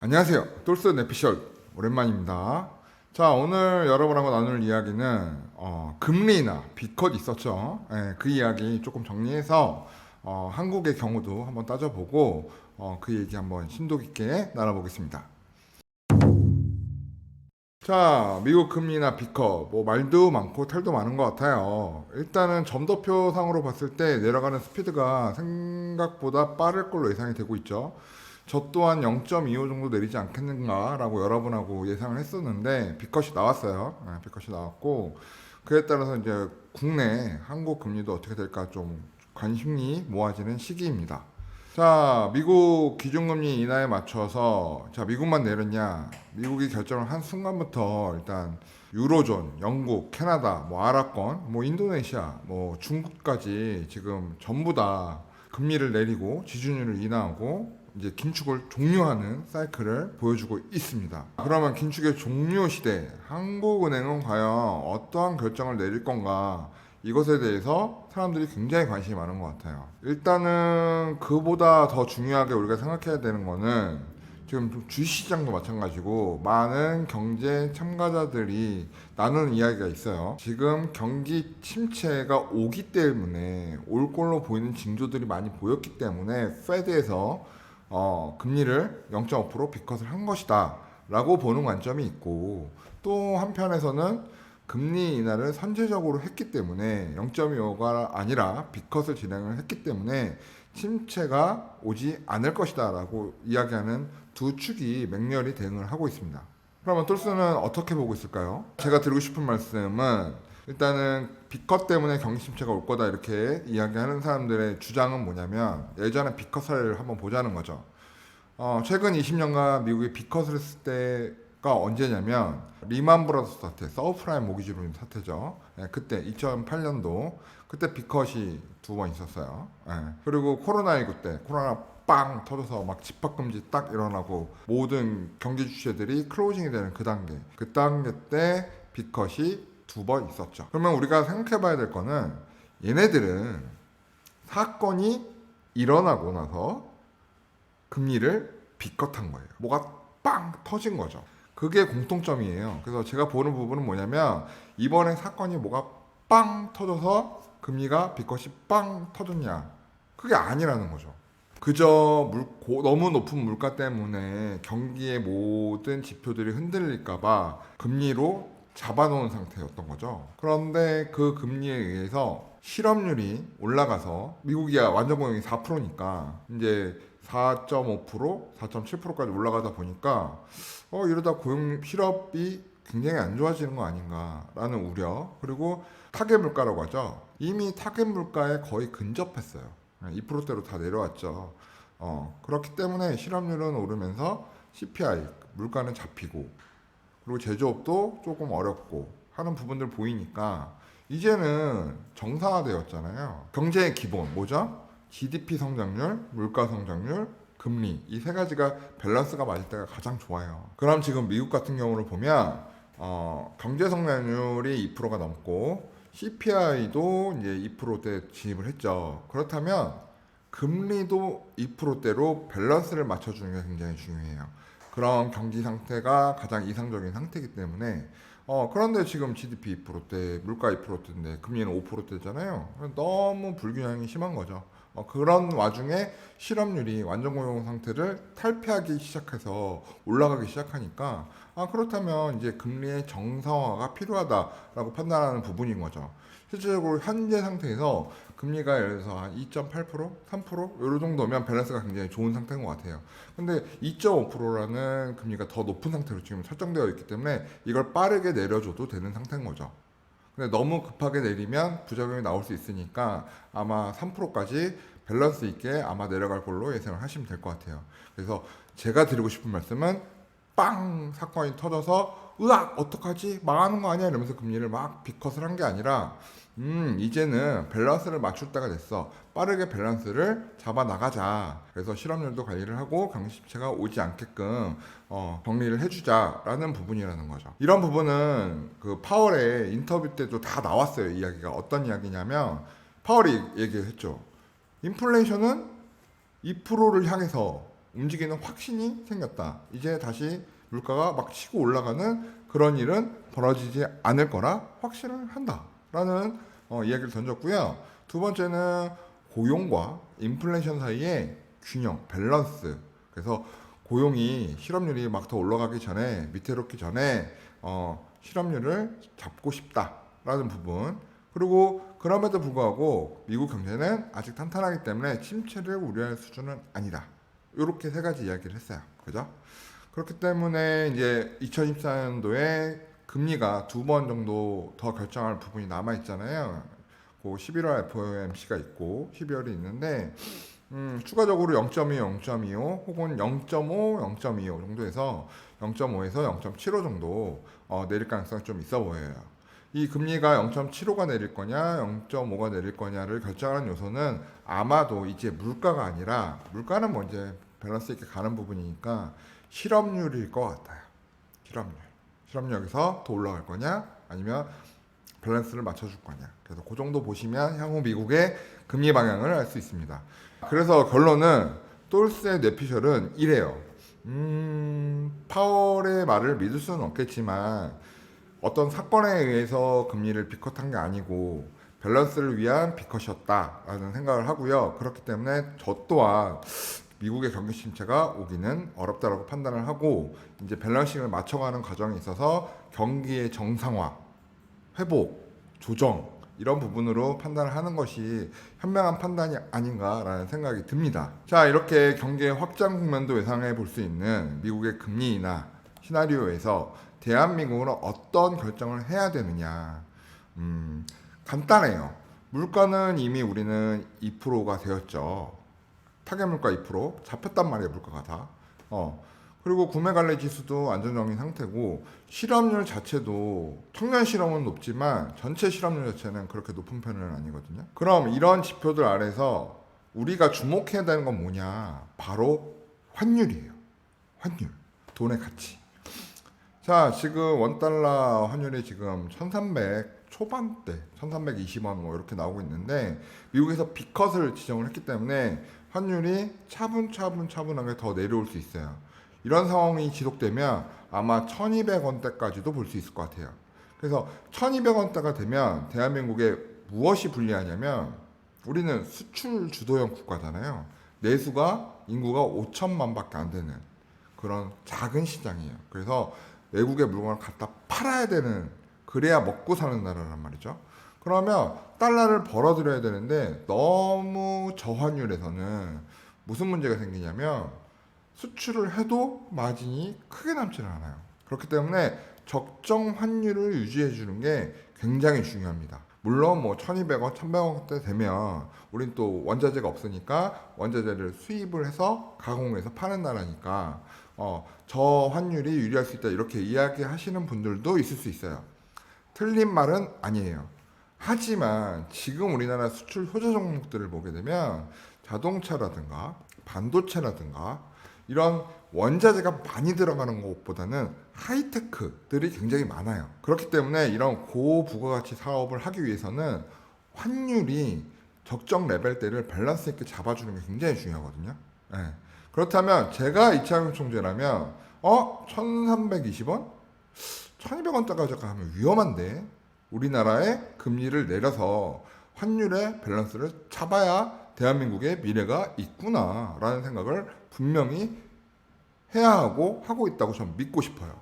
안녕하세요. 똘스 내피셜 오랜만입니다. 자 오늘 여러분하고 나눌 이야기는 어, 금리나 비컷 있었죠. 예, 그 이야기 조금 정리해서 어, 한국의 경우도 한번 따져보고 어, 그 얘기 한번 심도 깊게 나눠보겠습니다. 자, 미국 금리나 비커, 뭐 말도 많고 탈도 많은 것 같아요. 일단은 점도표상으로 봤을 때 내려가는 스피드가 생각보다 빠를 걸로 예상이 되고 있죠. 저 또한 0.25 정도 내리지 않겠는가라고 여러분하고 예상을 했었는데 비컷이 나왔어요. 네, 비컷이 나왔고 그에 따라서 이제 국내 한국 금리도 어떻게 될까 좀 관심이 모아지는 시기입니다. 자, 미국 기준금리 인하에 맞춰서 자, 미국만 내렸냐? 미국이 결정을 한 순간부터 일단 유로존, 영국, 캐나다, 뭐 아랍권, 뭐 인도네시아, 뭐 중국까지 지금 전부 다 금리를 내리고 지준율을 인하하고 이제 긴축을 종료하는 사이클을 보여주고 있습니다. 그러면 긴축의 종료 시대 한국은행은 과연 어떠한 결정을 내릴 건가? 이것에 대해서 사람들이 굉장히 관심이 많은 것 같아요. 일단은 그보다 더 중요하게 우리가 생각해야 되는 거는 지금 주식시장도 마찬가지고 많은 경제 참가자들이 나누는 이야기가 있어요. 지금 경기 침체가 오기 때문에 올 걸로 보이는 징조들이 많이 보였기 때문에 페드에서 어, 금리를 0.5% 비컷을 한 것이다 라고 보는 관점이 있고 또 한편에서는 금리 인하를 선제적으로 했기 때문에 0.25가 아니라 비컷을 진행을 했기 때문에 침체가 오지 않을 것이다 라고 이야기하는 두 축이 맹렬히 대응을 하고 있습니다. 그러면 똘스는 어떻게 보고 있을까요? 제가 드리고 싶은 말씀은 일단은 비컷 때문에 경기 침체가 올 거다 이렇게 이야기하는 사람들의 주장은 뭐냐면 예전에 비컷 사례를 한번 보자는 거죠. 어, 최근 20년간 미국이 비컷을 했을 때가 언제냐면 리만 브라더스 사태, 서브프라임 모기지론 사태죠. 예, 그때 2008년도 그때 비컷이 두 번 있었어요. 예, 그리고 코로나19 때 코로나 빵 터져서 막 집합금지 딱 일어나고 모든 경기 주체들이 클로징이 되는 그 단계, 그 단계 때 비컷이 두 번 있었죠. 그러면 우리가 생각해 봐야 될 거는 얘네들은 사건이 일어나고 나서 금리를 비컷한 거예요. 뭐가 빵 터진 거죠. 그게 공통점이에요. 그래서 제가 보는 부분은 뭐냐면 이번에 사건이 뭐가 빵 터져서 금리가 비컷이 빵 터졌냐? 그게 아니라는 거죠. 그저 물, 고, 너무 높은 물가 때문에 경기의 모든 지표들이 흔들릴까봐 금리로 잡아놓은 상태였던 거죠. 그런데 그 금리에 의해서 실업률이 올라가서 미국이 완전 고용이 4%니까 이제 4.5% 4.7%까지 올라가다 보니까 어 이러다 고용 실업이 굉장히 안 좋아지는 거 아닌가라는 우려 그리고 타겟 물가라고 하죠. 이미 타겟 물가에 거의 근접했어요. 2%대로 다 내려왔죠. 어, 그렇기 때문에 실업률은 오르면서 CPI 물가는 잡히고 그리고 제조업도 조금 어렵고 하는 부분들 보이니까 이제는 정상화되었잖아요. 경제의 기본 뭐죠? GDP 성장률, 물가 성장률, 금리 이 세 가지가 밸런스가 맞을 때가 가장 좋아요. 그럼 지금 미국 같은 경우를 보면 어, 경제 성장률이 2%가 넘고 CPI도 이제 2%대 진입을 했죠. 그렇다면 금리도 2%대로 밸런스를 맞춰주는 게 굉장히 중요해요. 그런 경기 상태가 가장 이상적인 상태이기 때문에 어 그런데 지금 GDP 2%대, 물가 2%대인데 금리는 5%대잖아요. 너무 불균형이 심한 거죠. 어, 그런 와중에 실업률이 완전 고용 상태를 탈피하기 시작해서 올라가기 시작하니까 아 그렇다면 이제 금리의 정상화가 필요하다라고 판단하는 부분인 거죠. 실질적으로 현재 상태에서 금리가 예를 들어서 한 2.8%, 3%? 이 정도면 밸런스가 굉장히 좋은 상태인 것 같아요. 근데 2.5%라는 금리가 더 높은 상태로 지금 설정되어 있기 때문에 이걸 빠르게 내려줘도 되는 상태인 거죠. 근데 너무 급하게 내리면 부작용이 나올 수 있으니까 아마 3%까지 밸런스 있게 아마 내려갈 걸로 예상을 하시면 될 것 같아요. 그래서 제가 드리고 싶은 말씀은 빵 사건이 터져서 으악 어떡하지 망하는 거 아니야 이러면서 금리를 막 비컷을 한 게 아니라 음 이제는 밸런스를 맞출 때가 됐어. 빠르게 밸런스를 잡아 나가자. 그래서 실업률도 관리를 하고 강심체가 오지 않게끔 어, 정리를 해주자라는 부분이라는 거죠. 이런 부분은 그 파월의 인터뷰 때도 다 나왔어요 이야기가. 어떤 이야기냐면 파월이 얘기했죠. 인플레이션은 2%를 향해서 움직이는 확신이 생겼다. 이제 다시 물가가 막 치고 올라가는 그런 일은 벌어지지 않을 거라 확신을 한다 라는 어, 이야기를 던졌고요. 두 번째는 고용과 인플레이션 사이의 균형, 밸런스. 그래서 고용이 실업률이 막 더 올라가기 전에 밑에 놓기 전에 어, 실업률을 잡고 싶다라는 부분. 그리고 그럼에도 불구하고 미국 경제는 아직 탄탄하기 때문에 침체를 우려할 수준은 아니다. 이렇게 세 가지 이야기를 했어요. 그죠? 그렇기 때문에 이제 2024년도에 금리가 두 번 정도 더 결정할 부분이 남아 있잖아요. 그 11월 FOMC가 있고 12월이 있는데 음, 추가적으로 0.2, 0.25 혹은 0.5, 0.25 정도에서 0.5에서 0.75 정도 어, 내릴 가능성이 좀 있어 보여요. 이 금리가 0.75가 내릴 거냐, 0.5가 내릴 거냐를 결정하는 요소는 아마도 이제 물가가 아니라 물가는 뭐 이제 밸런스 있게 가는 부분이니까 실업률일 것 같아요. 실업률. 실업률 여기서 더 올라갈 거냐, 아니면 밸런스를 맞춰줄 거냐. 그래서 그 정도 보시면 향후 미국의 금리 방향을 알 수 있습니다. 그래서 결론은 똘스의 뇌피셜은 이래요. 음, 파월의 말을 믿을 수는 없겠지만 어떤 사건에 의해서 금리를 비컷한 게 아니고 밸런스를 위한 비컷이었다라는 생각을 하고요. 그렇기 때문에 저 또한 미국의 경기 침체가 오기는 어렵다라고 판단을 하고 이제 밸런싱을 맞춰가는 과정에 있어서 경기의 정상화, 회복, 조정 이런 부분으로 판단을 하는 것이 현명한 판단이 아닌가라는 생각이 듭니다. 자 이렇게 경기의 확장 국면도 예상해 볼 수 있는 미국의 금리나 시나리오에서 대한민국은 어떤 결정을 해야 되느냐. 음, 간단해요. 물가는 이미 우리는 2%가 되었죠. 타겟 물가 2% 잡혔단 말이에요 물가가 다. 어 그리고 구매 관리 지수도 안정적인 상태고 실업률 자체도 청년 실업은 높지만 전체 실업률 자체는 그렇게 높은 편은 아니거든요. 그럼 이런 지표들 아래서 우리가 주목해야 되는 건 뭐냐? 바로 환율이에요. 환율, 돈의 가치. 자, 지금 원 달러 환율이 지금 1,300 초반대, 1,320원 뭐 이렇게 나오고 있는데 미국에서 비컷을 지정을 했기 때문에 환율이 차분차분 차분하게 더 내려올 수 있어요. 이런 상황이 지속되면 아마 1,200원대까지도 볼 수 있을 것 같아요. 그래서 1,200원대가 되면 대한민국에 무엇이 불리하냐면 우리는 수출 주도형 국가잖아요. 내수가 인구가 5천만 밖에 안 되는 그런 작은 시장이에요. 그래서 외국의 물건을 갖다 팔아야 되는 그래야 먹고 사는 나라란 말이죠. 그러면 달러를 벌어들여야 되는데 너무 저환율에서는 무슨 문제가 생기냐면 수출을 해도 마진이 크게 남지는 않아요. 그렇기 때문에 적정 환율을 유지해 주는 게 굉장히 중요합니다. 물론 뭐 1200원, 1100원대 되면 우린 또 원자재가 없으니까 원자재를 수입을 해서 가공해서 파는 나라니까 어, 저 환율이 유리할 수 있다 이렇게 이야기하시는 분들도 있을 수 있어요. 틀린 말은 아니에요. 하지만 지금 우리나라 수출 효자 종목들을 보게 되면 자동차라든가 반도체라든가 이런 원자재가 많이 들어가는 것보다는 하이테크들이 굉장히 많아요. 그렇기 때문에 이런 고부가가치 사업을 하기 위해서는 환율이 적정 레벨대를 밸런스 있게 잡아주는 게 굉장히 중요하거든요. 예. 그렇다면 제가 이창용 총재라면 어 1,320원, 1,200원대까지 가면 위험한데 우리나라의 금리를 내려서 환율의 밸런스를 잡아야 대한민국의 미래가 있구나라는 생각을 분명히 해야 하고 하고 있다고 저는 믿고 싶어요.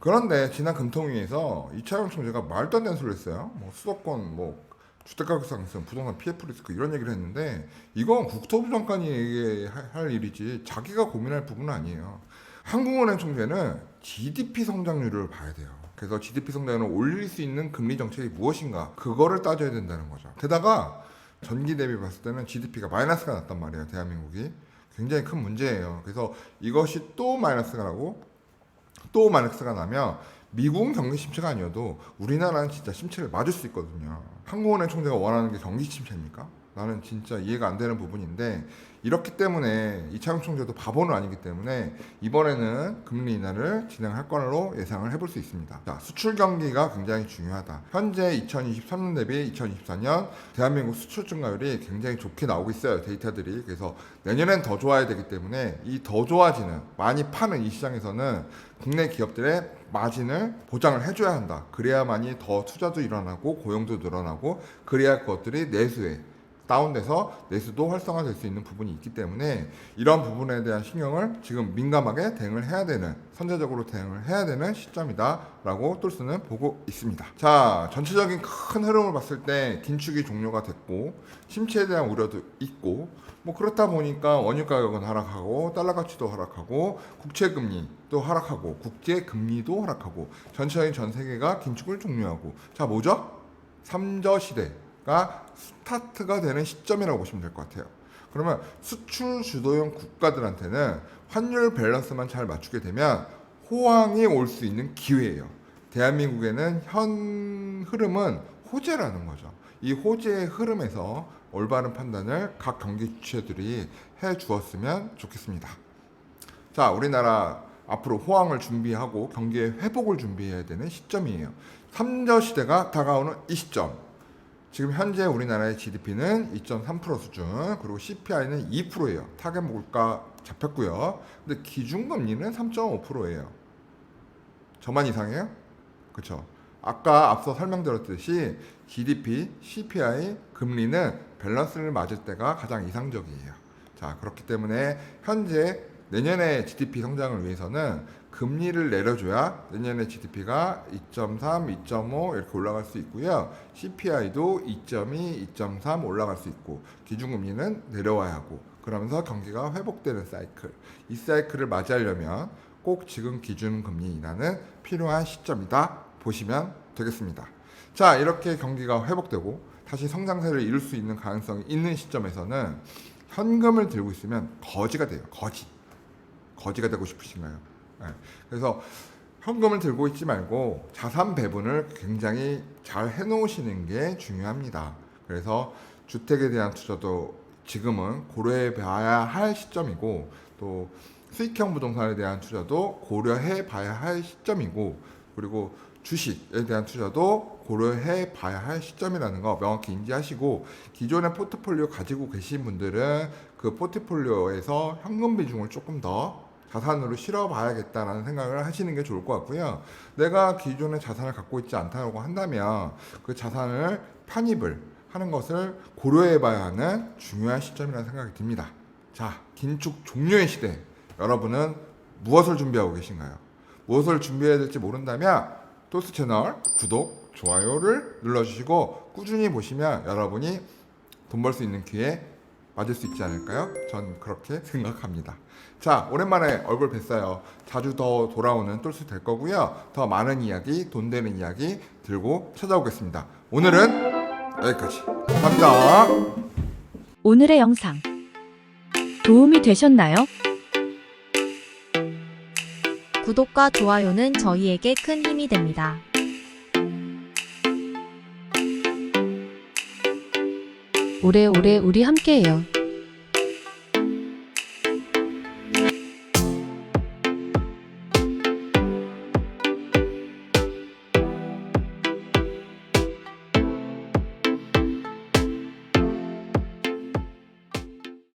그런데 지난 금통위에서 이차영 총재가 말도 안 되는 소리를 했어요. 뭐 수도권 뭐 주택가격 상승, 부동산 PF 리스크 이런 얘기를 했는데 이건 국토부 장관이 얘기할 일이지 자기가 고민할 부분은 아니에요. 한국은행 총재는 GDP 성장률을 봐야 돼요. 그래서 GDP 성장률을 올릴 수 있는 금리 정책이 무엇인가 그거를 따져야 된다는 거죠. 게다가 전기 대비 봤을 때는 GDP가 마이너스가 났단 말이에요. 대한민국이 굉장히 큰 문제예요. 그래서 이것이 또 마이너스가 나고 또 마이너스가 나면 미국은 경기 침체가 아니어도 우리나라는 진짜 침체를 맞을 수 있거든요. 한국은행 총재가 원하는 게 경기 침체입니까? 나는 진짜 이해가 안 되는 부분인데 이렇기 때문에 이창용 총재도 바보는 아니기 때문에 이번에는 금리 인하를 진행할 걸로 예상을 해볼 수 있습니다. 자, 수출 경기가 굉장히 중요하다. 현재 2023년 대비 2024년 대한민국 수출 증가율이 굉장히 좋게 나오고 있어요. 데이터들이. 그래서 내년엔 더 좋아야 되기 때문에 이 더 좋아지는 많이 파는 이 시장에서는 국내 기업들의 마진을 보장을 해줘야 한다. 그래야만이 더 투자도 일어나고 고용도 늘어나고 그래야 그것들이 내수에 다운돼서 내수도 활성화될 수 있는 부분이 있기 때문에 이런 부분에 대한 신경을 지금 민감하게 대응을 해야 되는 선제적으로 대응을 해야 되는 시점이다라고 똘스는 보고 있습니다. 자 전체적인 큰 흐름을 봤을 때 긴축이 종료가 됐고 심취에 대한 우려도 있고 뭐 그렇다 보니까 원유 가격은 하락하고 달러 가치도 하락하고 국채 금리도 하락하고 국제 금리도 하락하고 전체적인 전 세계가 긴축을 종료하고 자 뭐죠? 삼저 시대 가 스타트가 되는 시점이라고 보시면 될 것 같아요. 그러면 수출 주도형 국가들한테는 환율 밸런스만 잘 맞추게 되면 호황이 올 수 있는 기회예요. 대한민국에는 현 흐름은 호재라는 거죠. 이 호재의 흐름에서 올바른 판단을 각 경기 주체들이 해 주었으면 좋겠습니다. 자, 우리나라 앞으로 호황을 준비하고 경기의 회복을 준비해야 되는 시점이에요. 삼저 시대가 다가오는 이 시점. 지금 현재 우리나라의 GDP는 2.3% 수준, 그리고 CPI는 2%예요. 타겟 물가 잡혔고요. 근데 기준금리는 3.5%예요. 저만 이상해요? 그렇죠. 아까 앞서 설명드렸듯이 GDP, CPI, 금리는 밸런스를 맞을 때가 가장 이상적이에요. 자, 그렇기 때문에 현재 내년의 GDP 성장을 위해서는 금리를 내려줘야 내년에 GDP가 2.3, 2.5 이렇게 올라갈 수 있고요. CPI도 2.2, 2.3 올라갈 수 있고 기준금리는 내려와야 하고 그러면서 경기가 회복되는 사이클. 이 사이클을 맞이하려면 꼭 지금 기준금리 인하는 필요한 시점이다 보시면 되겠습니다. 자, 이렇게 경기가 회복되고 다시 성장세를 이룰 수 있는 가능성이 있는 시점에서는 현금을 들고 있으면 거지가 돼요. 거지. 거지가 되고 싶으신가요? 네. 그래서 현금을 들고 있지 말고 자산 배분을 굉장히 잘 해놓으시는 게 중요합니다. 그래서 주택에 대한 투자도 지금은 고려해 봐야 할 시점이고 또 수익형 부동산에 대한 투자도 고려해 봐야 할 시점이고 그리고 주식에 대한 투자도 고려해 봐야 할 시점이라는 거 명확히 인지하시고 기존의 포트폴리오 가지고 계신 분들은 그 포트폴리오에서 현금 비중을 조금 더 자산으로 실어 봐야겠다라는 생각을 하시는 게 좋을 것 같고요. 내가 기존의 자산을 갖고 있지 않다고 한다면 그 자산을 편입을 하는 것을 고려해 봐야 하는 중요한 시점이라는 생각이 듭니다. 자, 긴축 종료의 시대. 여러분은 무엇을 준비하고 계신가요? 무엇을 준비해야 될지 모른다면 토스 채널 구독, 좋아요를 눌러주시고 꾸준히 보시면 여러분이 돈 벌 수 있는 기회 맞을 수 있지 않을까요? 전 그렇게 생각합니다. 자, 오랜만에 얼굴 뵀어요. 자주 더 돌아오는 똘스 될 거고요. 더 많은 이야기, 돈 되는 이야기 들고 찾아오겠습니다. 오늘은 여기까지. 감사합니다. 오늘의 영상 도움이 되셨나요? 구독과 좋아요는 저희에게 큰 힘이 됩니다. 오래오래 우리 함께해요.